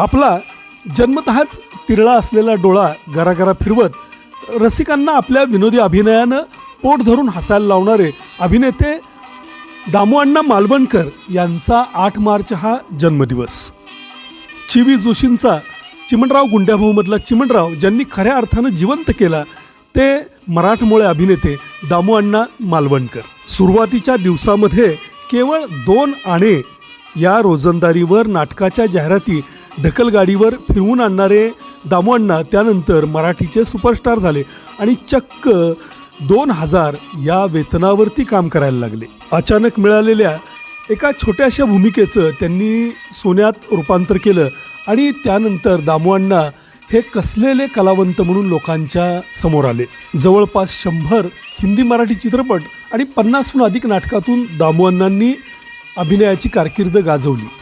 आपला जन्मतःच तिरळा असलेला डोळा गरागरा फिरवत रसिकांना आपल्या विनोदी अभिनयानं पोट धरून हसायला लावणारे अभिनेते दामुअण्णा मालवणकर यांचा आठ मार्च हा जन्मदिवस. चिवी जोशींचा चिमणराव गुंड्याभाऊमधला चिमणराव ज्यांनी खऱ्या अर्थानं जिवंत केला ते मराठमोळे अभिनेते दामू अण्णा मालवणकर. सुरुवातीच्या दिवसामध्ये केवळ दोन आणे या रोजंदारीवर नाटकाच्या जाहिराती ढकलगाडीवर फिरवून आणणारे दामोअण्णा त्यानंतर मराठीचे सुपरस्टार झाले आणि चक्क दोन हजार या वेतनावरती काम करायला लागले. अचानक मिळालेल्या एका छोट्याशा भूमिकेचं त्यांनी सोन्यात रूपांतर केलं आणि त्यानंतर दामोअण्णा हे कसलेले कलावंत म्हणून लोकांच्या समोर आले. जवळपास शंभर हिंदी मराठी चित्रपट आणि पन्नासहून अधिक नाटकातून दामोअण्णांनी अभिनयाची कारकीर्द गाजवली.